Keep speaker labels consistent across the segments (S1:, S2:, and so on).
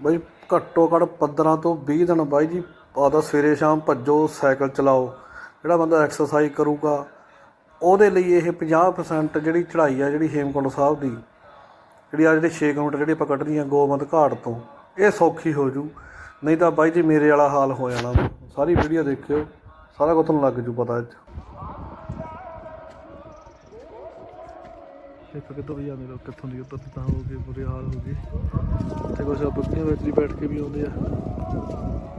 S1: ਬਾਈ ਘੱਟੋ ਘੱਟ 15 ਤੋਂ 20 ਦਿਨ ਬਾਈ ਜੀ ਆਦਾ ਸਵੇਰੇ ਸ਼ਾਮ ਭੱਜੋ, ਸਾਈਕਲ ਚਲਾਓ। ਜਿਹੜਾ ਬੰਦਾ ਐਕਸਰਸਾਈਜ਼ ਕਰੂਗਾ, ਉਹਦੇ ਲਈ ਇਹ 50% ਜਿਹੜੀ ਚੜ੍ਹਾਈ ਆ, ਜਿਹੜੀ ਹੇਮਕੁੰਡ ਸਾਹਿਬ ਦੀ, ਜਿਹੜੀ ਆ ਜਿਹੜੇ 6 ਕਿਲੋਮੀਟਰ ਜਿਹੜੀ ਆਪਾਂ ਕੱਢਣੀ ਆ ਗੋਬਿੰਦ ਘਾਟ ਤੋਂ, ਇਹ ਸੌਖੀ ਹੋ ਜੂ। ਨਹੀਂ ਤਾਂ ਬਾਈ ਜੀ ਮੇਰੇ ਵਾਲਾ ਹਾਲ ਹੋ ਜਾਣਾ। ਸਾਰੀ ਵੀਡੀਓ ਦੇਖਿਓ, ਸਾਰਾ ਕੁਝ ਤੁਹਾਨੂੰ ਲੱਗ ਜੂ ਪਤਾ ਇਹ ਇੱਕ ਕਿੱਧਰ ਦੀ ਜਾਂਦੇ ਲੋਕ ਕਿੱਥੋਂ ਦੀ ਉੱਧਰ ਤਾਂ ਹੋ ਗਏ ਬੁਰੇ ਹਾਲ ਹੋ ਗਏ ਤੇ ਕੁਛ ਬੱਕੀਆਂ ਵਿੱਚ ਵੀ ਬੈਠ ਕੇ ਵੀ ਆਉਂਦੇ ਆ।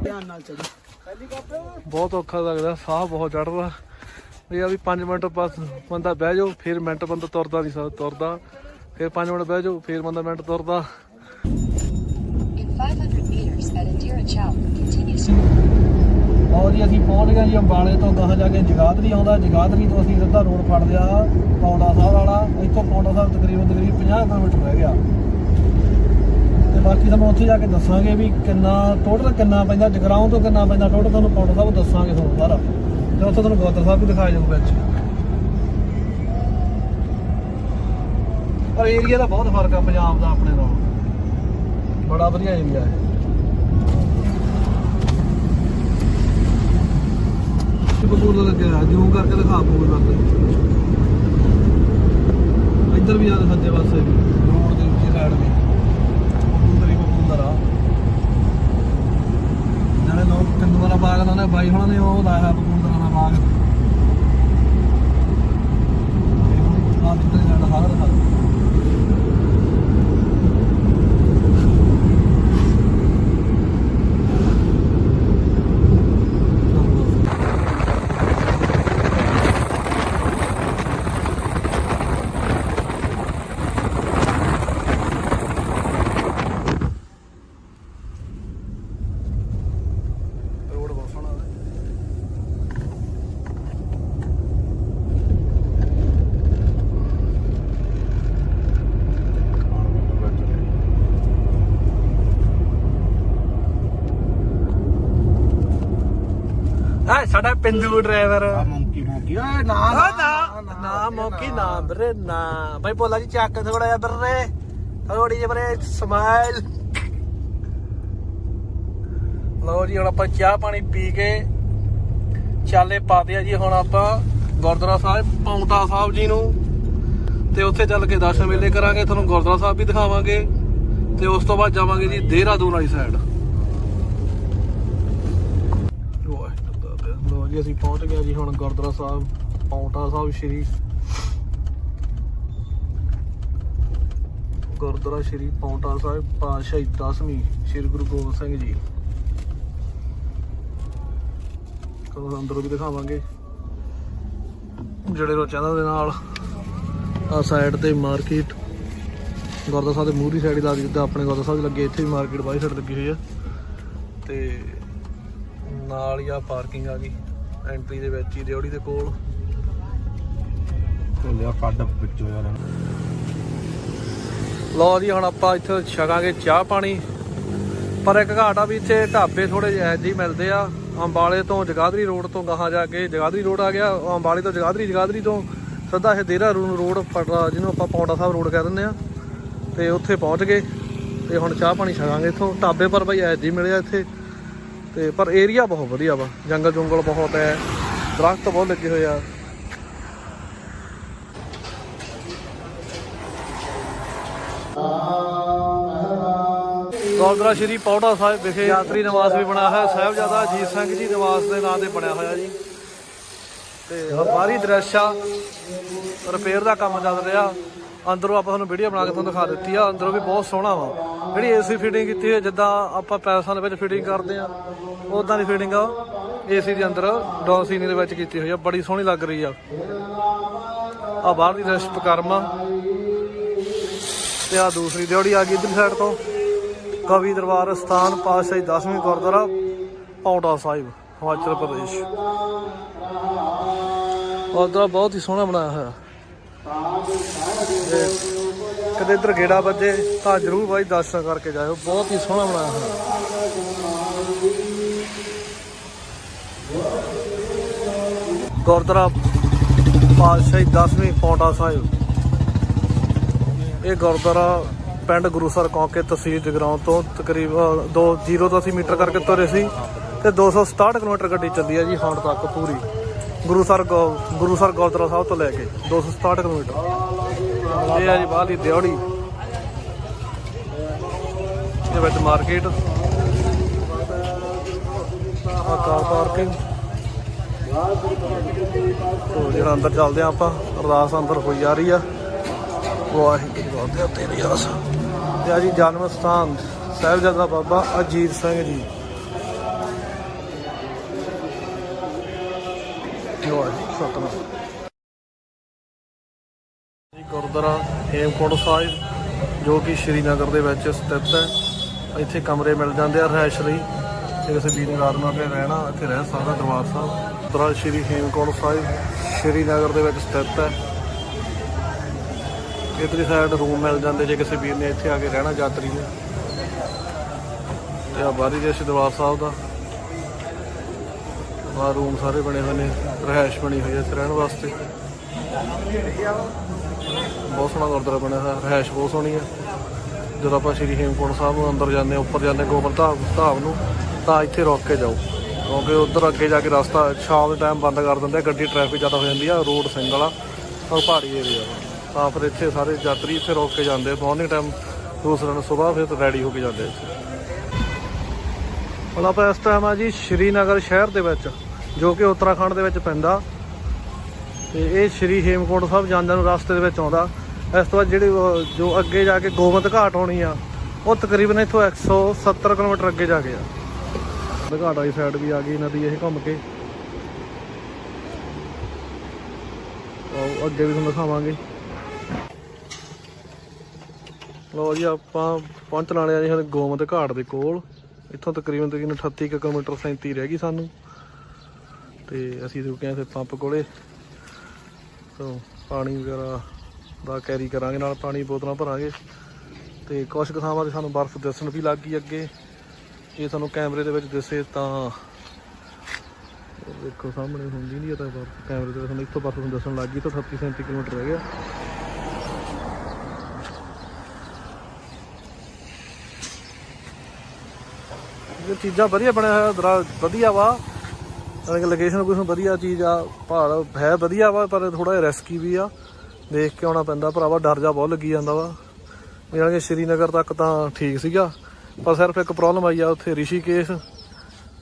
S2: ਧਿਆਨ ਨਾਲ ਚੱਲ।
S1: ਬਹੁਤ ਔਖਾ ਲੱਗਦਾ ਸਾਹ ਬਹੁਤ ਚੜਦਾ ਇਹ ਆ ਵੀ 5 ਮਿੰਟ ਬਸ ਬੰਦਾ ਬਹਿ ਜਾਓ ਫਿਰ ਮਿੰਟ ਬੰਦਾ ਤੁਰਦਾ ਨਹੀਂ ਸਕਦਾ ਤੁਰਦਾ। ਫਿਰ 5 ਮਿੰਟ ਬਹਿ ਜਾਓ ਫਿਰ ਬੰਦਾ ਮਿੰਟ ਤੁਰਦਾ।
S3: In 500 meters at Indira Chowk, continue
S2: ਔਰ ਜੀ, ਅਸੀਂ ਪਹੁੰਚ ਗਏ ਜੀ ਅੰਬਾਲੇ ਤੋਂ ਗਾਹਾਂ ਜਾ ਕੇ ਜਗਾਦਰੀ ਆਉਂਦਾ, ਜਗਾਦਰੀ ਤੋਂ ਅਸੀਂ ਸਿੱਧਾ ਰੋਡ ਫੜ ਲਿਆ, ਪੌਂਡਾ ਸਾਹਿਬ ਵਾਲਾ। ਇੱਥੋਂ ਪੌਂਡਾ ਸਾਹਿਬ ਤਕਰੀਬਨ ਤਕਰੀਬਨ 50 ਕਿਲੋਮੀਟਰ ਰਹਿ ਗਿਆ। ਤੇ ਬਾਕੀ ਤੁਹਾਨੂੰ ਉੱਥੇ ਜਾ ਕੇ ਦੱਸਾਂਗੇ ਵੀ ਕਿੰਨਾ ਟੋਟਲ ਕਿੰਨਾ ਪੈਂਦਾ, ਜਗਰਾਉਂ ਤੋਂ ਕਿੰਨਾ ਪੈਂਦਾ ਟੋਟਲ ਤੁਹਾਨੂੰ ਪੌਂਡਾ ਸਾਹਿਬ ਦੱਸਾਂਗੇ ਤੁਹਾਨੂੰ ਸਾਰਾ। ਤੇ ਉੱਥੇ ਤੁਹਾਨੂੰ ਗੋਦਰ ਸਾਹਿਬ ਵੀ ਦਿਖਾਇਆ ਜਾਊਗਾ ਵਿੱਚ। ਪਰ ਏਰੀਆ ਦਾ ਬਹੁਤ ਫ਼ਰਕ ਆ ਪੰਜਾਬ ਦਾ ਆਪਣੇ ਨਾਲੋਂ। ਬੜਾ ਵਧੀਆ ਏਰੀਆ ਹੈ ਬਕੂਰ ਦਾ ਲੱਗਿਆ ਜੂਮ ਕਰਕੇ ਦਿਖਾ ਪੂਰ ਲੱਗ ਇੱਧਰ ਵੀ ਆ ਸੱਜੇ ਪਾਸੇ ਵੀ। ਰੋਡ ਦੇ ਉੱਤੇ ਸਾਈਡ ਤੇ ਬਕੂਰ ਹੀ ਬਕੂਰ ਜਿਹੜੇ ਲੋਕ ਕੰਦਵਾਰਾ ਬਾਗ ਲਾਉਂਦੇ ਬਾਈ ਹੁਣਾਂ ਨੇ, ਉਹ ਲਾਇਆ ਹੋਇਆ ਦਾ ਬਾਗ। ਆ ਜਿੱਥੇ ਸਾਡਾ ਹਾਲ ਦਿਖਾ ਰੋਡ ਬਹੁਤ ਸੋਹਣਾ ਹੈ ਆ ਸਾਡਾ ਪਿੰਦੂ ਡਰਾਈਵਰ ਮੰਕੀ ਮੰਕੀ। ਓਏ ਨਾ
S1: ਨਾ ਨਾ ਮੌਕੀ ਨਾ। ਵੀਰੇ ਨਾ। ਭਾਈ ਬੋਲਾ ਜੀ ਚੱਕ ਥੋੜਾ ਜਿਹਾ ਵੀਰੇ। ਥੋੜੀ ਜਿਹੀ ਵੀਰੇ ਸਮਾਈਲ ਲਓ ਜੀ ਹੁਣ ਆਪਾਂ ਚਾਹ ਪਾਣੀ ਪੀ ਕੇ ਚਾਲੇ ਪਾਦੇ ਆ ਜੀ ਹੁਣ ਆਪਾਂ ਗੁਰਦੁਆਰਾ ਸਾਹਿਬ ਪੌਂਟਾ ਸਾਹਿਬ ਜੀ ਨੂੰ। ਤੇ ਉੱਥੇ ਚੱਲ ਕੇ ਦਰਸ਼ਨ ਮੇਲੇ ਕਰਾਂਗੇ ਤੁਹਾਨੂੰ ਗੁਰਦੁਆਰਾ ਸਾਹਿਬ ਵੀ ਦਿਖਾਵਾਂਗੇ। ਤੇ ਉਸ ਤੋਂ ਬਾਅਦ ਜਾਵਾਂਗੇ ਜੀ ਦੇਹਰਾਦੂਨ ਵਾਲੀ ਸਾਈਡ ਲੋ ਜੀ ਅਸੀਂ ਪਹੁੰਚ ਗਏ ਜੀ ਹੁਣ ਗੁਰਦੁਆਰਾ ਸਾਹਿਬ, ਪੌਂਟਾ ਸਾਹਿਬ ਸ਼੍ਰੀ ਗੁਰਦੁਆਰਾ ਸ਼੍ਰੀ ਪੌਂਟਾ ਸਾਹਿਬ ਪਾਤਸ਼ਾਹੀ 10ਵੀਂ ਸ਼੍ਰੀ ਗੁਰੂ ਗੋਬਿੰਦ ਸਿੰਘ ਜੀ। ਤੁਹਾਨੂੰ ਅੰਦਰੋਂ ਵੀ ਦਿਖਾਵਾਂਗੇ। ਜਿਹੜੇ ਰੋਚਾਂ ਦੇ ਨਾਲ ਆ ਸਾਈਡ ਤੇ ਮਾਰਕੀਟ ਗੁਰਦੁਆਰਾ ਸਾਹਿਬ ਦੇ ਮੂਹਰੀ ਸਾਈਡ ਹੀ ਲੱਗਦੀ ਜਿੱਦਾਂ ਆਪਣੇ ਗੁਰਦੁਆਰਾ ਸਾਹਿਬ ਲੱਗੇ, ਇੱਥੇ ਵੀ ਮਾਰਕੀਟ ਬਾਈ ਸਾਈਡ ਲੱਗੀ ਹੋਈ ਆ। ਤੇ ਨਾਲ ਹੀ ਆ ਪਾਰਕਿੰਗ ਆ ਗਈ ਐਂਟਰੀ ਦੇ ਵਿੱਚ ਹੀ ਰੇਹੜੀ ਦੇ ਕੋਲ।
S2: ਲਿਆ ਕੱਢ ਵਿੱਚੋਂ ਯਾਰ
S1: ਲਓ ਜੀ ਹੁਣ ਆਪਾਂ ਇੱਥੇ ਛਕਾਂਗੇ ਚਾਹ ਪਾਣੀ। ਪਰ ਇੱਕ ਘਾਟ ਆ ਵੀ ਇੱਥੇ ਢਾਬੇ ਥੋੜੇ ਜਿਹੇ ਐਜੀ ਮਿਲਦੇ ਆ। ਅੰਬਾਲੇ ਤੋਂ ਜਗਾਦਰੀ ਰੋਡ ਤੋਂ ਗਾਹਾਂ ਜਾ ਕੇ ਜਗਾਦਰੀ ਰੋਡ ਆ ਗਿਆ। ਅੰਬਾਲੇ ਤੋਂ ਜਗਾਦਰੀ ਜਗਾਦਰੀ ਤੋਂ ਸਿੱਧਾ ਇਹ ਦੇਹਰਾਦੂਨ ਰੋਡ ਪਟਰਾ ਜਿਹਨੂੰ ਆਪਾਂ ਪੌਂਡਾ ਸਾਹਿਬ ਰੋਡ ਕਹਿ ਦਿੰਦੇ ਆ। ਤੇ ਉੱਥੇ ਪਹੁੰਚ ਗਏ। ਤੇ ਹੁਣ ਚਾਹ ਪਾਣੀ ਛਕਾਂਗੇ ਇੱਥੋਂ। ਢਾਬੇ ਪਰ ਬਈ ਐਜੀ ਮਿਲਿਆ ਇੱਥੇ। ਤੇ ਪਰ ਏਰੀਆ ਬਹੁਤ ਵਧੀਆ ਵਾ। ਜੰਗਲ ਜੁੰਗਲ ਬਹੁਤ ਹੈ। ਦਰਖਤ ਬਹੁਤ ਲੱਗੇ ਹੋਏ ਆ। ਗੁਰਦੁਆਰਾ ਸ਼੍ਰੀ ਪੌੜਾ ਸਾਹਿਬ ਵਿਖੇ ਯਾਤਰੀ ਨਿਵਾਸ ਵੀ ਬਣਾਇਆ ਹੈ ਸਾਹਿਬਜ਼ਾਦਾ ਅਜੀਤ ਸਿੰਘ ਜੀ ਨਿਵਾਸ ਦੇ ਨਾਂ ਤੇ ਬਣਿਆ ਹੋਇਆ ਜੀ। ਤੇ ਬਾਹਰੀ ਦ੍ਰਿਸ਼ ਆ। ਰਿਪੇਅਰ ਦਾ ਕੰਮ ਚੱਲ ਰਿਹਾ। ਅੰਦਰੋਂ ਆਪਾਂ ਤੁਹਾਨੂੰ ਵੀਡੀਓ ਬਣਾ ਕੇ ਤੁਹਾਨੂੰ ਦਿਖਾ ਦਿੱਤੀ ਆ। ਅੰਦਰੋਂ ਵੀ ਬਹੁਤ ਸੋਹਣਾ ਵਾ। ਜਿਹੜੀ ਏਸੀ ਫਿਟਿੰਗ ਕੀਤੀ ਹੋਈ ਹੈ ਜਿੱਦਾਂ ਆਪਾਂ ਪੈਲਸਾਂ ਦੇ ਵਿੱਚ ਫਿਟਿੰਗ ਕਰਦੇ ਆ ਉਦਾਂ ਦੀ ਫਿਟਿੰਗ ਆ। ਏਸੀ ਦੇ ਅੰਦਰ ਡੌਨ ਸੀਨੀ ਦੇ ਵਿੱਚ ਕੀਤੀ ਹੋਈ ਆ। ਬੜੀ ਸੋਹਣੀ ਲੱਗ ਰਹੀ ਆ। ਆ ਬਾਹਰ ਦੀ ਦ੍ਰਿਸ਼ ਪਕਰਮਾ ਤੇ ਆ ਦੂਸਰੀ ਦਿਹਾੜੀ ਆ ਗਈ ਇਧਰ ਸਾਈਡ ਤੋਂ। ਕਵੀ ਦਰਬਾਰ ਸਥਾਨ ਪਾਤਸ਼ਾਹੀ 10ਵੀਂ ਗੁਰਦੁਆਰਾ ਪੌਂਟਾ ਸਾਹਿਬ, ਹਿਮਾਚਲ ਪ੍ਰਦੇਸ਼। ਗੁਰਦੁਆਰਾ ਬਹੁਤ ਹੀ ਸੋਹਣਾ ਬਣਾਇਆ ਹੋਇਆ। ਤੇ ਕਦੇ ਇੱਧਰ ਗੇੜਾ ਵੱਜੇ ਤਾਂ ਜਰੂਰ ਬਾਈ ਦਰਸ਼ਨ ਕਰਕੇ ਜਾਇਓ। ਬਹੁਤ ਹੀ ਸੋਹਣਾ ਬਣਾਇਆ ਹੋਇਆ। ਗੁਰਦੁਆਰਾ ਪਾਤਸ਼ਾਹੀ 10ਵੀਂ ਪੌਂਟਾ ਸਾਹਿਬ। ਇਹ ਗੁਰਦੁਆਰਾ ਪਿੰਡ ਗੁਰੂਸਰ ਕੌਂਕੇ ਤਹਿਸੀਲ ਜਗਰਾਉਂ ਤੋਂ ਤਕਰੀਬਨ 2 0 ਤੋਂ ਅਸੀਂ ਮੀਟਰ ਕਰਕੇ ਤੁਰੇ ਸੀ ਤੇ 267 ਕਿਲੋਮੀਟਰ ਗੱਡੀ ਚੱਲੀ ਹੈ ਜੀ ਹੁਣ ਤੱਕ ਪੂਰੀ। ਗੁਰੂ ਸਰ ਗੋ- ਗੁਰੂ ਸਰ ਗੋਦਰਾ ਸਾਹਿਬ ਤੋਂ ਲੈ ਕੇ 267 ਕਿਲੋਮੀਟਰ। ਇਹ ਹੈ ਜੀ ਬਾਹਲੀ ਦਿਉੜੀ ਇਹ ਵਿੱਚ ਮਾਰਕੀਟ। ਆ ਕਾਰ ਪਾਰਕਿੰਗ। ਤੋ ਜਿਹੜਾ ਅੰਦਰ ਚੱਲਦੇ ਆ ਆਪਾਂ ਅਰਦਾਸ ਅੰਦਰ ਹੋਈ ਜਾ ਰਹੀ ਆ। ਵਾਹਿਗੁਰੂ ਵਾਹਿਗੁਰੂ ਤੇਰੀ ਆਸ ਤੇ ਆ ਜੀ ਜਨਮ ਸਥਾਨ, ਸਾਹਿਬਜ਼ਾਦਾ ਬਾਬਾ ਅਜੀਤ ਸਿੰਘ ਜੀ। ਗੁਰਦੁਆਰਾ ਹੇਮਕੁੰਟ ਸਾਹਿਬ, ਜੋ ਕਿ ਸ਼੍ਰੀਨਗਰ ਦੇ ਵਿੱਚ ਸਥਿਤ ਹੈ। ਇੱਥੇ ਕਮਰੇ ਮਿਲ ਜਾਂਦੇ ਆ ਰਹਿائش ਲਈ। ਜੇ ਕਿਸੇ ਵੀਰ ਨੇ ਆਰਾਮ ਨਾਲ ਰਹਿਣਾ, ਇੱਥੇ ਰਹਿ ਸਕਦਾ ਦਰਬਾਰ ਸਾਹਿਬ। ਗੁਰਦੁਆਰਾ ਸ਼੍ਰੀ ਹੇਮਕੁੰਟ ਸਾਹਿਬ, ਸ਼੍ਰੀਨਗਰ ਦੇ ਵਿੱਚ ਸਥਿਤ ਹੈ। ਇਤਨੀ ਸਾਈਡ ਰੂਮ ਮਿਲ ਜਾਂਦੇ ਜੇ ਕਿਸੇ ਵੀਰ ਨੇ ਇੱਥੇ ਆ ਕੇ ਰਹਿਣਾ, ਯਾਤਰੀ ਨੇ। ਤੇ ਆ ਬਾਰੀ ਦੇ ਦਰਬਾਰ ਸਾਹਿਬ ਦਾ। ਬਾਹਰ ਰੂਮ ਸਾਰੇ ਬਣੇ ਹੋਏ ਨੇ ਰਹਿائش ਬਣੀ ਹੋਈ ਹੈ ਰਹਿਣ ਵਾਸਤੇ। ਬਹੁਤ ਸੋਹਣਾ ਗੁਰਦੁਆਰਾ ਬਣਿਆ ਹੋਇਆ ਰਹਿਸ਼ ਬਹੁਤ ਸੋਹਣੀ ਹੈ। ਜਦੋਂ ਆਪਾਂ ਸ਼੍ਰੀ ਹੇਮਕੁੰਟ ਸਾਹਿਬ ਨੂੰ ਅੰਦਰ ਜਾਂਦੇ ਉੱਪਰ ਜਾਂਦੇ ਗੋਬਰ ਧਾਮ ਧਾਮ ਨੂੰ, ਤਾਂ ਇੱਥੇ ਰੁਕ ਕੇ ਜਾਓ। ਕਿਉਂਕਿ ਉੱਧਰ ਅੱਗੇ ਜਾ ਕੇ ਰਸਤਾ ਸ਼ਾਮ ਦੇ ਟਾਈਮ ਬੰਦ ਕਰ ਦਿੰਦੇ ਗੱਡੀ ਟ੍ਰੈਫਿਕ ਜ਼ਿਆਦਾ ਹੋ ਜਾਂਦੀ ਆ ਰੋਡ ਸਿੰਗਲ ਆ, ਔਰ ਪਹਾੜੀ ਏਰੀਆ ਤਾਂ ਫਿਰ ਇੱਥੇ ਸਾਰੇ ਯਾਤਰੀ ਇੱਥੇ ਰੁਕ ਕੇ ਜਾਂਦੇ ਮਾਰਨਿੰਗ ਟਾਈਮ ਦੂਸਰੇ ਨੂੰ ਸਵੇਰ ਫਿਰ ਰੈਡੀ ਹੋ ਕੇ ਜਾਂਦੇ ਹੁਣ ਆਪਾਂ ਇਸ ਟਾਈਮ ਆ ਜੀ ਸ਼੍ਰੀਨਗਰ ਸ਼ਹਿਰ ਦੇ ਵਿੱਚ, ਜੋ ਕਿ ਉੱਤਰਾਖੰਡ ਦੇ ਵਿੱਚ ਪੈਂਦਾ। ਤੇ ਇਹ ਸ਼੍ਰੀ ਹੇਮਕੁੰਟ ਸਾਹਿਬ ਜਾਂਦਿਆਂ ਨੂੰ ਰਸਤੇ ਦੇ ਵਿੱਚ ਆਉਂਦਾ। ਇਸ ਤੋਂ ਬਾਅਦ ਜਿਹੜੀ ਜੋ ਅੱਗੇ ਜਾ ਕੇ ਗੋਬਿੰਦ ਘਾਟ ਆਉਣੀ ਆ, ਉਹ ਤਕਰੀਬਨ ਇੱਥੋਂ 170 ਕਿਲੋਮੀਟਰ ਅੱਗੇ ਜਾ ਕੇ ਆ। ਘਾਟ ਵਾਲੀ ਸਾਈਡ ਵੀ ਆ ਗਈ, ਨਦੀ ਇਹ ਘੁੰਮ ਕੇ। ਉਹ ਅੱਗੇ ਵੀ ਤੁਹਾਨੂੰ ਦਿਖਾਵਾਂਗੇ। ਲੋ ਜੀ, ਆਪਾਂ ਪਹੁੰਚਣ ਵਾਲੇ ਆ ਜੀ ਹੁਣ ਗੋਬਿੰਦ ਘਾਟ ਦੇ ਕੋਲ। ਇੱਥੋਂ ਤਕਰੀਬਨ ਤਕਰੀਬਨ 38 ਕੁ ਕਿਲੋਮੀਟਰ 37 ਰਹਿ ਗਈ ਸਾਨੂੰ। ਤੇ ਅਸੀਂ ਰੁਕੇ ਆ ਫਿਰ ਪੰਪ ਕੋਲੇ। ਤੋਂ ਪਾਣੀ ਵਗੈਰਾ ਦਾ ਕੈਰੀ ਕਰਾਂਗੇ, ਨਾਲ ਪਾਣੀ ਬੋਤਲਾਂ ਭਰਾਂਗੇ। ਤੇ ਕੁਝ ਕੁ ਥਾਵਾਂ ਤੇ ਸਾਨੂੰ ਬਰਫ਼ ਦਿਸਣ ਵੀ ਲੱਗ ਗਈ ਅੱਗੇ। ਇਹ ਤੁਹਾਨੂੰ ਕੈਮਰੇ ਦੇ ਵਿੱਚ ਦਿਸੇ ਤਾਂ ਦੇਖੋ ਸਾਹਮਣੇ ਹੁੰਦੀ ਨਹੀਂ ਇਹ ਤਾਂ ਬਰਫ਼, ਕੈਮਰੇ ਦੇ ਵਿੱਚ ਤੁਹਾਨੂੰ ਇੱਥੋਂ ਬਰਫ਼ ਤੁਹਾਨੂੰ ਦਿਸਣ ਲੱਗ ਗਈ ਤਾਂ 38 37 ਕਿਲੋਮੀਟਰ ਰਹਿ ਗਿਆ। ਇਹ ਚੀਜ਼ਾਂ ਵਧੀਆ ਬਣਿਆ ਹੋਇਆ, ਦਰਾ ਵਧੀਆ ਵਾ। ਕਿ ਲੋਕੇਸ਼ਨ ਕੋਈ ਵਧੀਆ ਚੀਜ਼ ਆ, ਪਹਾੜ ਹੈ ਵਧੀਆ ਵਾ, ਪਰ ਥੋੜਾ ਜਿਹਾ ਰਿਸਕੀ ਵੀ ਆ। ਦੇਖ ਕੇ ਆਉਣਾ ਪੈਂਦਾ, ਭਰਾਵਾ ਡਰ ਜਾ ਬਹੁਤ ਲੱਗੀ ਜਾਂਦਾ ਵਾ। ਜਾਣੀ ਕਿ ਸ਼੍ਰੀਨਗਰ ਤੱਕ ਤਾਂ ਠੀਕ ਸੀਗਾ, ਪਰ ਸਿਰਫ ਇੱਕ ਪ੍ਰੋਬਲਮ ਆਈ ਆ ਉੱਥੇ ਰਿਸ਼ੀਕੇਸ਼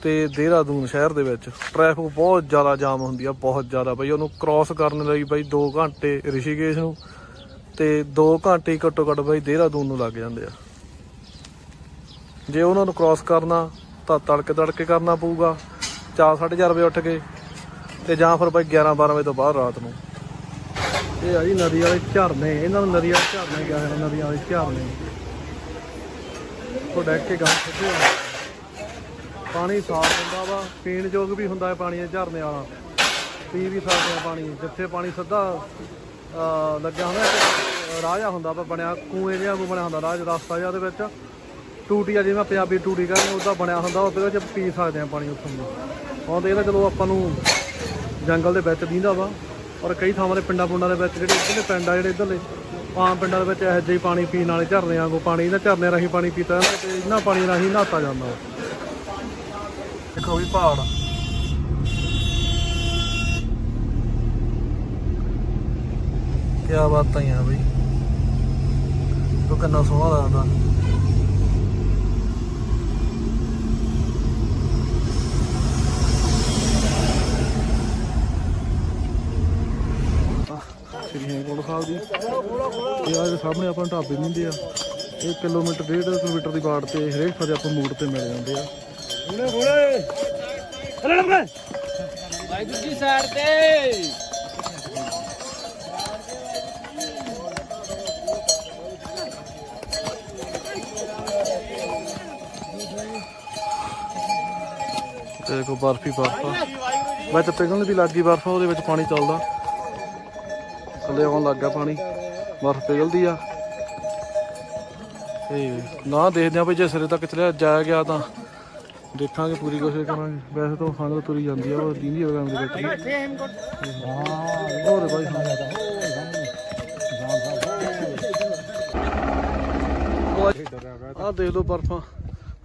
S1: ਤੇ ਦੇਹਰਾਦੂਨ ਸ਼ਹਿਰ ਦੇ ਵਿੱਚ। ਟ੍ਰੈਫਿਕ ਬਹੁਤ ਜ਼ਿਆਦਾ ਜਾਮ ਹੁੰਦੀ ਆ, ਬਹੁਤ ਜ਼ਿਆਦਾ ਬਈ, ਉਹਨੂੰ ਕ੍ਰਾਸ ਕਰਨ ਲਈ ਬਈ 2 ਘੰਟੇ ਰਿਸ਼ੀਕੇਸ਼ ਨੂੰ ਤੇ 2 ਘੰਟੇ ਘੱਟੋ ਘੱਟ ਬਈ ਦੇਹਰਾਦੂਨ ਨੂੰ ਲੱਗ ਜਾਂਦੇ ਆ। ਜੇ ਉਹਨਾਂ ਨੂੰ ਕ੍ਰਾਸ ਕਰਨਾ, ਤਾਂ ਤੜਕੇ ਤੜਕੇ ਕਰਨਾ ਪਊਗਾ। 4:30 ਵਜੇ ਉੱਠ ਕੇ ਤੇ ਜਾਂ ਫਿਰ ਬਾਈ 11 12 ਵਜੇ ਤੋਂ ਬਾਅਦ ਰਾਤ ਨੂੰ। ਇਹ ਆ ਜੀ ਨਦੀ ਵਾਲੇ ਝਰਨੇ, ਇਹਨਾਂ ਨੂੰ ਨਦੀ ਵਾਲੇ ਝਰਨੇ ਕਿਹਾ ਜਾਂਦਾ ਨਦੀਆਂ ਵਾਲੇ ਝਰਨੇ। ਉਹ ਡੈਕ ਕੇ ਗਾਂ ਸਿੱਧੇ ਪਾਣੀ ਸਾਫ਼ ਹੁੰਦਾ ਵਾ, ਪੀਣ ਯੋਗ ਵੀ ਹੁੰਦਾ ਹੈ ਪਾਣੀ ਦੇ ਝਰਨੇ ਵਾਲਾ। ਪੀ ਵੀ ਸਕਦੇ ਆ ਪਾਣੀ, ਜਿੱਥੇ ਪਾਣੀ ਸਿੱਧਾ ਲੱਗਿਆ ਹੁੰਦਾ ਰਾਜਾ ਹੁੰਦਾ ਵਾ, ਬਣਿਆ, ਕੂਏ ਜਿਹਾ ਕੋਈ ਬਣਿਆ ਹੁੰਦਾ ਰਾਜ ਰਸਤਾ ਜਿਹਾ ਉਹਦੇ ਵਿੱਚ। ਟੂਟੀ ਆ ਜਿਵੇਂ ਪੰਜਾਬੀ ਟੂਟੀ ਕਹਿੰਦੇ, ਉਹਦਾ ਬਣਿਆ ਹੁੰਦਾ, ਉਹਦੇ ਵਿੱਚ ਪੀ ਸਕਦੇ ਆ ਪਾਣੀ ਉੱਥੋਂ ਦਾ। ਹੁਣ ਤੇ ਇਹਦਾ ਚਲੋ ਆਪਾਂ ਨੂੰ ਜੰਗਲ ਦੇ ਵਿੱਚ ਦੀਂਦਾ ਵਾ, ਔਰ ਕਈ ਥਾਵਾਂ ਦੇ ਪਿੰਡਾਂ ਪੁੰਡਾਂ ਦੇ ਵਿੱਚ ਜਿਹੜੇ ਇੱਧਰਲੇ ਪਿੰਡ ਆ, ਜਿਹੜੇ ਇੱਧਰਲੇ, ਆਮ ਪਿੰਡਾਂ ਦੇ ਵਿੱਚ ਇਹੋ ਜਿਹੇ ਪਾਣੀ ਪੀਣ ਵਾਲੇ ਝਰਨੇ ਵਾਂਗੂ ਪਾਣੀ ਇਹਨਾਂ ਝਰਨੇ ਰਾਹੀਂ ਪਾਣੀ ਪੀਤਾ ਜਾਂਦਾ ਤੇ ਇਹਨਾਂ ਪਾਣੀ ਰਾਹੀਂ ਨਹਾਤਾ ਜਾਂਦਾ। ਦੇਖੋ ਵੀ ਪਹਾੜ। ਕੀ ਬਾਤਾਂ ਹੀ ਆ ਬਈ। ਉਹ ਕਿੰਨਾ ਸੋਹਣਾ ਲੱਗਦਾ। ਸ੍ਰੀ ਹੇਮਕੁੰਟ ਸਾਹਿਬ ਦੀ ਇਹ ਆ ਸਾਹਮਣੇ ਆਪਾਂ ਢਾਬੇ ਮਿਲਦੇ ਆ। ਇਹ ਕਿਲੋਮੀਟਰ ਡੇਢ ਕਿਲੋਮੀਟਰ ਦੀ ਬਾੜ ਤੇ ਹਰੇਕ ਫਰੇ ਆਪਾਂ ਮੂਡ ਤੇ ਮਿਲ ਜਾਂਦੇ ਆ।
S2: ਵਾਹਿਗੁਰੂ ਜੀ ਸਾਈਡ ਤੇ।
S1: ਤੇ ਦੇਖੋ ਬਰਫੀ ਬਰਫ ਆ। ਵਿੱਚ ਪਿਘਲਣ ਦੀ ਲੱਗੀ ਬਰਫ ਉਹਦੇ ਵਿੱਚ ਪਾਣੀ ਚੱਲਦਾ। ਥੱਲੇ ਆਉਣ ਲੱਗ ਗਿਆ ਪਾਣੀ। ਬਰਫ ਪਿਘਲਦੀ ਆ। ਤੇ ਨਾ ਦੇਖਦੇ ਆ ਵੀ ਜੇ ਸਿਰੇ ਤੱਕ ਚਲਿਆ ਜਾਇਆ ਗਿਆ ਤਾਂ ਦੇਖਾਂਗੇ, ਪੂਰੀ ਕੋਸ਼ਿਸ਼ ਕਰਾਂਗੇ। ਵੈਸੇ ਤਾਂ ਖਾਣ ਤੁਰੀ ਜਾਂਦੀ ਆ, ਉਹ ਦੀਂਦੀ ਹੋਗਾ ਮੇਰੇ ਵਿੱਚ ਹੋਰ ਬਾਈ ਹਾਂ ਆਹ ਦੇਖ ਲਓ ਬਰਫਾਂ।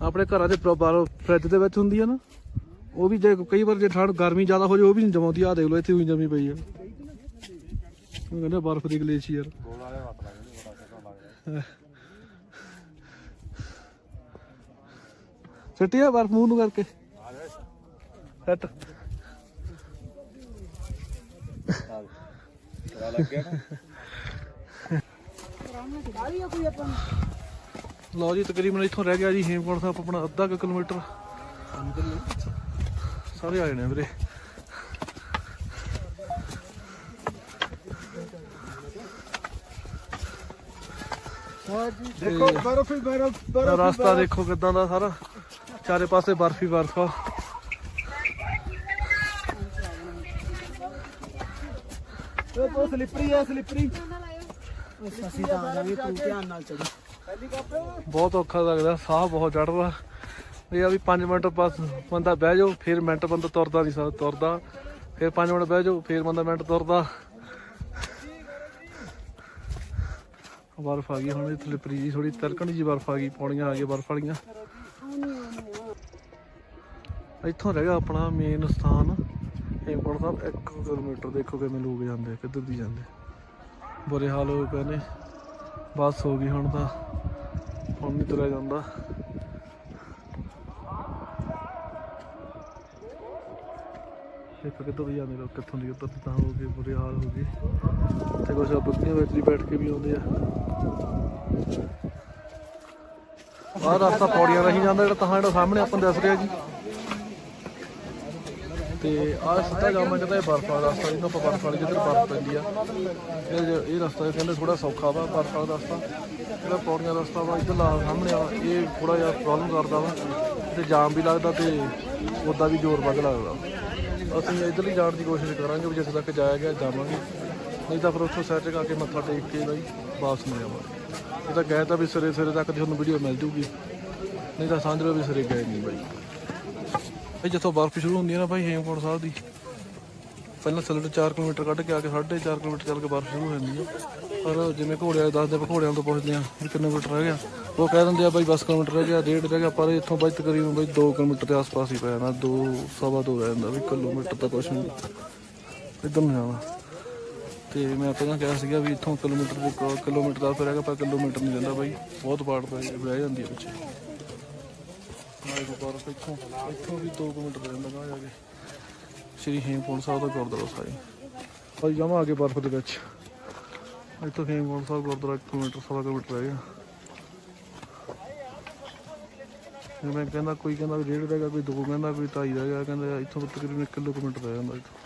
S1: ਆਪਣੇ ਘਰਾਂ ਦੇ ਬਾਹਰ ਫ੍ਰਿਜ ਦੇ ਵਿੱਚ ਹੁੰਦੀ ਆ ਨਾ। ਉਹ ਵੀ ਜੇ ਕਈ ਵਾਰ ਜੇ ਠੰਡ, ਗਰਮੀ ਜ਼ਿਆਦਾ ਹੋ ਜਾਵੇ ਉਹ ਵੀ ਨਹੀਂ ਜਮਾਉਂਦੀ। ਆਹ ਦੇਖ ਲਓ, ਇੱਥੇ ਵੀ ਜਮੀ ਪਈ ਆ। ਉਹ ਕਹਿੰਦੇ ਬਰਫ ਦੀ ਗਲੇਸ਼ੀਅਰ ਛੱਟਿਆ ਬਰਫ ਮੂੰਹ ਨੂੰ ਕਰਕੇ। ਸੈੱਟ। ਲਓ ਜੀ ਤਕਰੀਬਨ ਇੱਥੋਂ ਰਹਿ ਗਿਆ ਜੀ ਹੇਮਕੁੰਟ ਸਾਹਿਬ ਆਪਣਾ ਅੱਧਾ ਕਿਲੋਮੀਟਰ। ਸਾਰੇ ਆਏ ਨੇ ਵੀਰੇ।
S2: ਦੇਖੋ ਬਰਫ ਹੀ ਬਰਫ
S1: ਤਾਂ ਰਸਤਾ ਦੇਖੋ ਕਿਦਾਂ ਦਾ ਸਾਰਾ। ਚਾਰੇ ਪਾਸੇ ਬਰਫ ਹੀ ਬਰਫ ਆ।
S2: ਉਹ ਬਹੁਤ ਸਲਿੱਪਰੀ ਆ ਸਲਿੱਪਰੀ ਅਸੀਂ ਤਾਂ ਆ ਜਾਵਾਂਗੇ ਤੂੰ ਧਿਆਨ ਨਾਲ ਚੜੀ
S1: ਬਹੁਤ ਔਖਾ ਲੱਗਦਾ ਸਾਹ ਬਹੁਤ ਚੜਦਾ ਇਹ ਆ ਵੀ 5 ਮਿੰਟ ਬਸ ਬੰਦਾ ਬਹਿ ਜਾਓ ਫਿਰ ਮਿੰਟ ਬੰਦਾ ਤੁਰਦਾ ਨਹੀਂ ਸਕਦਾ ਤੁਰਦਾ। ਫਿਰ 5 ਮਿੰਟ ਬਹਿ ਜਾਓ ਫਿਰ ਬੰਦਾ ਮਿੰਟ ਤੁਰਦਾ। ਬਰਫ ਆ ਗਈ ਹੁਣ ਇਹ ਸਲਿੱਪਰੀ ਜੀ ਥੋੜੀ ਤਿਲਕਣੀ ਜੀ ਬਰਫ ਆ ਗਈ ਪੌੜੀਆਂ ਆ ਗਈਆਂ ਬਰਫ ਵਾਲੀਆਂ। ਇੱਥੋਂ ਰਹਿ ਗਿਆ ਆਪਣਾ ਮੇਨ ਸਥਾਨ ਹੇਮਕੁੰਟ ਸਾਹਿਬ। 1 ਕਿਲੋਮੀਟਰ ਦੇਖੋ ਕਿਵੇਂ ਲੋਕ ਜਾਂਦੇ ਆ, ਕਿੱਧਰ ਦੀ ਜਾਂਦੇ ਬੁਰੇ ਹਾਲ ਹੋ ਪਏ ਨੇ। ਬੱਸ ਹੋ ਗਈ ਹੁਣ ਤਾਂ ਹੁਣ ਨਹੀਂ ਤੁਰਿਆ ਜਾਂਦਾ। ਇੱਕ ਕਿੱਧਰ ਦੀ ਜਾਂਦੇ ਲੋਕ ਕਿੱਥੋਂ ਦੀ ਉੱਧਰ ਤਾਂ ਹੋ ਗਏ ਬੁਰੇ ਹਾਲ ਹੋ ਗਏ। ਤੇ ਕੁਛ ਬੱਕਰੀਆਂ ਵਿੱਚ ਵੀ ਬੈਠ ਕੇ ਵੀ ਆਉਂਦੇ ਆ। ਆਹ ਰਸਤਾ ਪੌੜੀਆਂ ਰਹੀ ਜਾਂਦਾ ਜਿਹੜਾ ਤਾਂ ਜਿਹੜਾ ਸਾਹਮਣੇ ਆਪਾਂ ਨੂੰ ਰਿਹਾ ਜੀ। ਤੇ ਆਹ ਸਿੱਧਾ ਜਾਵਾਂ ਕਹਿੰਦਾ ਇਹ ਬਰਫ ਵਾਲਾ ਰਸਤਾ, ਜਿਹਨੂੰ ਆਪਾਂ ਬਰਫ ਵਾਲੀ ਜਿੱਧਰ ਬਰਫ ਪੈਂਦੀ ਆ। ਇਹ ਜੋ- ਇਹ ਰਸਤਾ ਕਹਿੰਦੇ ਥੋੜਾ ਸੌਖਾ ਵਾ, ਬਰਫ ਵਾਲਾ ਰਸਤਾ। ਜਿਹੜਾ ਪੌੜੀਆਂ ਰਸਤਾ ਵਾ, ਇੱਧਰ ਲਾ ਸਾਹਮਣੇ ਆ, ਇਹ ਥੋੜਾ ਜਿਹਾ ਪ੍ਰੋਬਲਮ ਕਰਦਾ ਵਾ। ਤੇ ਜਾਮ ਵੀ ਲੱਗਦਾ ਤੇ ਉਦਾਂ ਵੀ ਜ਼ੋਰ ਵੱਧ ਲੱਗਦਾ। ਅਸੀਂ ਇੱਧਰਲੀ ਜਾਣ ਦੀ ਕੋਸ਼ਿਸ਼ ਕਰਾਂਗੇ ਵੀ ਜਿੱਥੇ ਤੱਕ ਜਾਇਆ ਗਿਆ ਜਾਵਾਂਗੇ। ਨਹੀਂ ਤਾਂ ਫਿਰ ਉੱਥੋਂ ਸੈਰ ਚਕਾ ਕੇ ਮੱਥਾ ਟੇਕ ਕੇ ਬਾਈ। ਵਾਪਸ ਨਹੀਂ ਆਵਾਂਗੇ ਇਹ ਤਾਂ ਗਏ ਤਾਂ ਵੀ ਸਵੇਰੇ ਸਵੇਰੇ ਤੱਕ ਤੁਹਾਨੂੰ ਵੀਡੀਓ ਮਿਲ ਜੂਗੀ। ਨਹੀਂ ਤਾਂ ਸਮਝ ਲਓ ਵੀ ਸਵੇਰੇ ਗਏ ਨਹੀਂ ਬਾਈ। ਇਹ ਜਿੱਥੋਂ ਬਰਫ਼ ਸ਼ੁਰੂ ਹੁੰਦੀ ਹੈ ਨਾ ਭਾਈ ਹੇਮਕੁੰਟ ਸਾਹਿਬ ਦੀ। ਪਹਿਲਾਂ ਸਿਲਟ 4 ਕਿਲੋਮੀਟਰ ਕੱਢ ਕੇ ਆ ਕੇ 4.5 ਕਿਲੋਮੀਟਰ ਚੱਲ ਕੇ ਬਰਫ਼ ਸ਼ੁਰੂ ਹੋ ਜਾਂਦੀ ਹੈ। ਪਰ ਜਿਵੇਂ ਘੋੜਿਆਂ ਦੱਸਦੇ ਆਪਾਂ ਘੋੜਿਆਂ ਤੋਂ ਪੁੱਛਦੇ ਆ ਵੀ ਕਿੰਨੇ ਕਿਲੋਮੀਟਰ ਰਹਿ ਗਿਆ, ਉਹ ਕਹਿ ਦਿੰਦੇ ਆ ਬਾਈ ਬਸ ਕਿਲੋਮੀਟਰ ਰਹਿ ਗਿਆ, ਡੇਢ ਰਹਿ ਗਿਆ। ਪਰ ਇੱਥੋਂ ਬਾਈ ਤਕਰੀਬਨ ਬਾਈ 2 ਕਿਲੋਮੀਟਰ ਦੇ ਆਸ-ਪਾਸ ਹੀ ਪੈ ਜਾਣਾ 2 ਸਵਾ 2 ਰਹਿ ਜਾਂਦਾ ਵੀ ਕਿਲੋਮੀਟਰ ਤਾਂ ਕੁਛ ਨਹੀਂ ਇੱਧਰ ਨੂੰ ਜਾਣਾ। ਤੇ ਮੈਂ ਪਹਿਲਾਂ ਕਿਹਾ ਸੀਗਾ ਵੀ ਇੱਥੋਂ ਕਿਲੋਮੀਟਰ ਦੇ ਕੋ- ਕਿਲੋਮੀਟਰ ਦਾ ਫਿਰ ਹੈਗਾ ਪਰ ਕਿਲੋਮੀਟਰ ਨਹੀਂ ਜਾਂਦਾ ਬਾਈ। ਬਹੁਤ ਪਾੜ ਪੈ ਰਹਿ ਜਾਂਦੀ ਹੈ ਪਿੱਛੇ। ਨਾਲੇ ਕੋ ਬਰਫ਼ ਇੱਥੋਂ ਇੱਥੋਂ ਵੀ 2 ਕਿਲੋਮੀਟਰ ਪੈ ਜਾਂਦਾ ਜਾ ਕੇ। ਸ਼੍ਰੀ ਹੇਮਕੁੰਟ ਸਾਹਿਬ ਦਾ ਗੁਰਦੁਆਰਾ ਸਾਹਿਬ। ਭਾਈ ਜਮਾ ਆ ਕੇ ਬਰਫ਼ ਦੇ ਵਿੱਚ। ਇੱਥੋਂ ਹੇਮਕੁੰਟ ਸਾਹਿਬ ਗੁਰਦੁਆਰਾ 1 ਕਿਲੋਮੀਟਰ, ਸਵਾ ਕਿਲੋਮੀਟਰ ਰਹਿ ਗਿਆ। ਮੈਂ ਕਹਿੰਦਾ ਕੋਈ ਕਹਿੰਦਾ ਵੀ ਡੇਢ ਰਹਿ ਗਿਆ ਕੋਈ ਦੋ ਕਹਿੰਦਾ, ਕੋਈ ਢਾਈ ਰਹਿ ਗਿਆ ਕਹਿੰਦਾ ਇੱਥੋਂ ਤਕਰੀਬਨ 1 ਕਿਲੋਮੀਟਰ ਰਹਿ ਜਾਂਦਾ ਇੱਥੋਂ।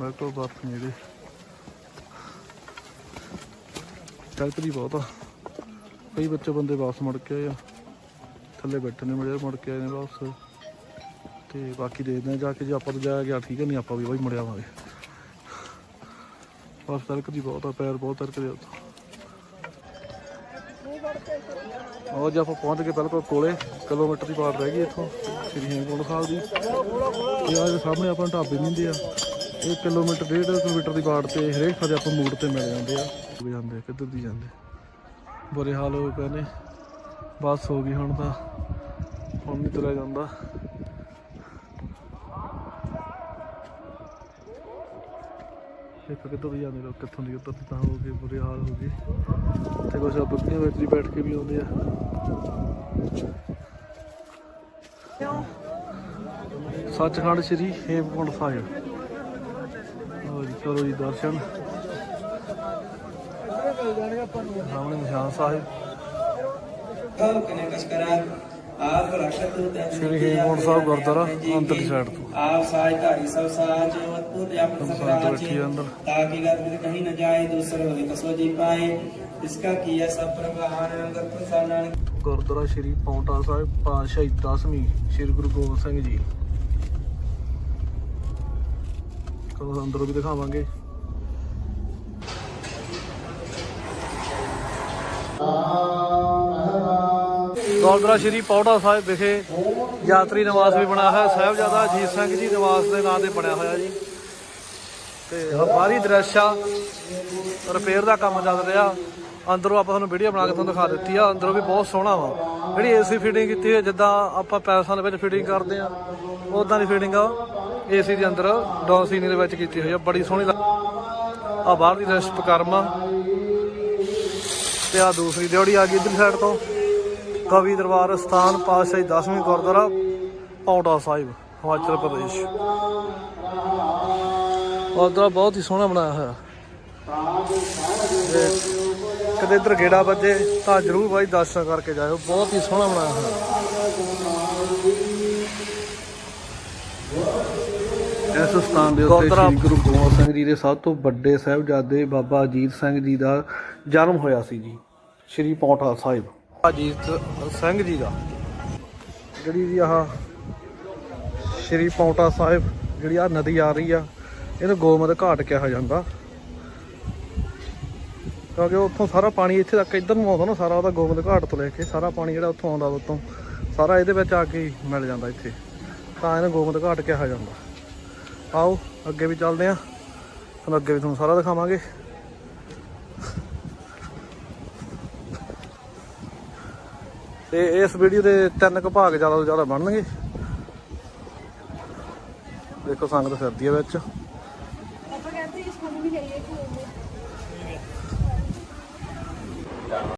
S1: ਮੈਂ ਕੋਲ ਬਰਫ਼ ਨੇੜੇ ਕਲਪਰੀ ਬਹੁਤ ਆ। ਕਈ ਬੱਚੇ ਬੰਦੇ ਵਾਪਸ ਮੁੜ ਕੇ ਆਏ ਆ। ਥੱਲੇ ਬੈਠੇ ਨੇ ਮੁੜੇ ਮੁੜ ਕੇ ਆਏ ਨੇ ਵਾਪਸ। ਤੇ ਬਾਕੀ ਦੇਖਦੇ ਆ ਜਾ ਕੇ ਜੇ ਆਪਾਂ ਤੋਂ ਜਾਇਆ ਗਿਆ, ਠੀਕ ਹੈ ਨਹੀਂ ਆਪਾਂ ਵੀ ਬਾਈ ਮੁੜਿਆ ਆਵਾਂਗੇ। ਬਸ ਤਲਕਦੀ ਬਹੁਤ ਆ, ਪੈਰ ਬਹੁਤ ਤਲਕਦੇ ਉੱਥੇ ਉਹ ਜੇ, ਆਪਾਂ ਪਹੁੰਚ ਗਏ ਬਿਲਕੁਲ ਕੋਲੇ। ਕਿਲੋਮੀਟਰ ਦੀ ਬਾਤ ਰਹਿ ਗਈ ਇੱਥੋਂ। ਸ੍ਰੀ ਹੇਮਕੁੰਟ ਸਾਹਿਬ ਦੀ। ਇਹ ਆ ਸਾਹਮਣੇ ਆਪਾਂ ਨੂੰ ਢਾਬੇ ਮਿਲਦੇ ਆ। ਇਹ ਕਿਲੋਮੀਟਰ ਡੇਢ ਕਿਲੋਮੀਟਰ ਦੀ ਬਾੜ ਤੇ ਹਰੇਕ ਥਾਂ ਤੇ ਆਪਾਂ ਮੂਡ ਤੇ ਮਿਲ ਜਾਂਦੇ ਆ। ਵੀ ਜਾਂਦੇ ਆ, ਕਿੱਧਰ ਦੀ ਜਾਂਦੇ ਬੁਰੇ ਹਾਲ ਹੋਏ ਪਏ ਨੇ। ਬੱਸ ਹੋ ਗਈ ਹੁਣ ਤਾਂ ਹੁਣ ਨਹੀਂ ਤੁਰਿਆ ਜਾਂਦਾ। ਇੱਕ ਕਿੱਧਰ ਦੀ ਜਾਂਦੇ ਲੋਕ ਕਿੱਥੋਂ ਦੀ ਉੱਧਰ ਤਾਂ ਹੋ ਗਏ ਬੁਰੇ ਹਾਲ ਹੋ ਗਏ। ਤੇ ਕੁਛ ਬੱਕਰੀਆਂ ਵਿੱਚ ਵੀ ਬੈਠ ਕੇ ਵੀ ਆਉਂਦੇ ਆ। ਸੱਚਖੰਡ ਸ੍ਰੀ ਹੇਮਕੁੰਟ ਸਾਹਿਬ। ਕਰੋ ਜੀ ਦਰਸ਼ਨ। ਸਾਹਮਣੇ ਨਿਸ਼ਾਨ ਸਾਹਿਬ।
S4: ਆਪ ਰਾਖਤ
S1: ਸ੍ਰੀ ਪਾਤਸ਼ਾਹੀ ਦਸਵੀਂ, ਸ੍ਰੀ ਗੁਰੂ ਗੋਬਿੰਦ ਸਿੰਘ ਜੀ। ਕਦੋਂ ਅੰਦਰੋਂ ਵੀ ਦਿਖਾਵਾਂਗੇ। ਗੁਰਦੁਆਰਾ ਸ਼੍ਰੀ ਪੌੜਾ ਸਾਹਿਬ ਵਿਖੇ ਯਾਤਰੀ ਨਿਵਾਸ ਵੀ ਬਣਾਇਆ ਹੋਇਆ। ਸਾਹਿਬਜ਼ਾਦਾ ਅਜੀਤ ਸਿੰਘ ਜੀ ਨਿਵਾਸ ਦੇ ਨਾਂ ਤੇ ਬਣਿਆ ਹੋਇਆ ਜੀ। ਤੇ ਬਾਹਰੀ ਦ੍ਰਿਸ਼ ਆ। ਰਿਪੇਅਰ ਦਾ ਕੰਮ ਚੱਲ ਰਿਹਾ। ਅੰਦਰੋਂ ਆਪਾਂ ਤੁਹਾਨੂੰ ਵੀਡੀਓ ਬਣਾ ਕੇ ਤੁਹਾਨੂੰ ਦਿਖਾ ਦਿੱਤੀ ਆ। ਅੰਦਰੋਂ ਵੀ ਬਹੁਤ ਸੋਹਣਾ ਵਾ। ਜਿਹੜੀ ਏਸੀ ਫਿਟਿੰਗ ਕੀਤੀ ਹੋਈ ਜਿੱਦਾਂ ਆਪਾਂ ਪੈਲਸਾਂ ਦੇ ਵਿੱਚ ਫਿਟਿੰਗ ਕਰਦੇ ਆ ਉਦਾਂ ਦੀ ਫਿਟਿੰਗ ਆ। ਏਸੀ ਦੇ ਅੰਦਰ ਡੌਂਸੀਨੀ ਦੇ ਵਿੱਚ ਕੀਤੀ ਹੋਈ ਆ, ਬੜੀ ਸੋਹਣੀ ਆ ਬਾਹਰ ਦੀ ਵਿਸ਼ਵਕਰਮਾ ਤੇ ਆ ਦੂਸਰੀ ਡਿਓੜੀ ਆ ਗਈ ਇਧਰ ਸਾਈਡ ਤੋਂ। ਕਵੀ ਦਰਬਾਰ ਸਥਾਨ ਪਾਤਸ਼ਾਹੀ 10ਵੀਂ ਗੁਰਦੁਆਰਾ ਪੌਂਟਾ ਸਾਹਿਬ, ਹਿਮਾਚਲ ਪ੍ਰਦੇਸ਼। ਗੁਰਦੁਆਰਾ ਬਹੁਤ ਹੀ ਸੋਹਣਾ ਬਣਾਇਆ ਹੋਇਆ। ਤੇ ਕਦੇ ਇੱਧਰ ਗੇੜਾ ਵੱਜੇ ਤਾਂ ਜਰੂਰ ਬਾਈ ਦਰਸ਼ਨ ਕਰਕੇ ਜਾਇਓ, ਬਹੁਤ ਹੀ ਸੋਹਣਾ ਬਣਾਇਆ ਹੋਇਆ। ਇਸ ਸਥਾਨ ਦੇ ਉੱਤੇ ਸ੍ਰੀ ਗੁਰੂ ਗੋਬਿੰਦ ਸਿੰਘ ਜੀ ਦੇ ਸਭ ਤੋਂ ਵੱਡੇ ਸਾਹਿਬਜ਼ਾਦੇ ਬਾਬਾ ਅਜੀਤ ਸਿੰਘ ਜੀ ਦਾ ਜਨਮ ਹੋਇਆ ਸੀ ਜੀ ਸ੍ਰੀ ਪੌਂਟਾ ਸਾਹਿਬ। ਅਜੀਤ ਸਿੰਘ ਜੀ ਦਾ। ਜਿਹੜੀ ਵੀ ਆਹ ਸ੍ਰੀ ਪੌਂਟਾ ਸਾਹਿਬ ਜਿਹੜੀ ਆ ਨਦੀ ਆ ਰਹੀ ਆ ਇਹਨੂੰ ਗੋਮਦ ਘਾਟ ਕਿਹਾ ਜਾਂਦਾ। ਕਿਉਂਕਿ ਉੱਥੋਂ ਸਾਰਾ ਪਾਣੀ ਇੱਥੇ ਤੱਕ ਇੱਧਰ ਨੂੰ ਆਉਂਦਾ ਨਾ ਸਾਰਾ ਉਹਦਾ ਗੋਬਿੰਦ ਘਾਟ ਤੋਂ ਲੈ ਕੇ ਸਾਰਾ ਪਾਣੀ ਜਿਹੜਾ ਉੱਥੋਂ ਆਉਂਦਾ ਉੱਤੋਂ ਸਾਰਾ ਇਹਦੇ ਵਿੱਚ ਆ ਕੇ ਮਿਲ ਜਾਂਦਾ ਇੱਥੇ। ਤਾਂ ਇਹਨੂੰ ਗੋਬਿੰਦ ਘਾਟ ਕਿਹਾ ਜਾਂਦਾ। ਆਓ, ਅੱਗੇ ਵੀ ਚੱਲਦੇ ਆ ਤੁਹਾਨੂੰ ਅੱਗੇ ਵੀ ਤੁਹਾਨੂੰ ਸਾਰਾ ਦਿਖਾਵਾਂਗੇ। ਤੇ ਇਸ ਵੀਡੀਓ ਦੇ ਤਿੰਨ ਕੁ ਭਾਗ ਜ਼ਿਆਦਾ ਤੋਂ ਜ਼ਿਆਦਾ ਬਣਨਗੇ। ਦੇਖੋ ਸੰਗਤ ਫਿਰਦੀ ਹੈ ਵਿੱਚ।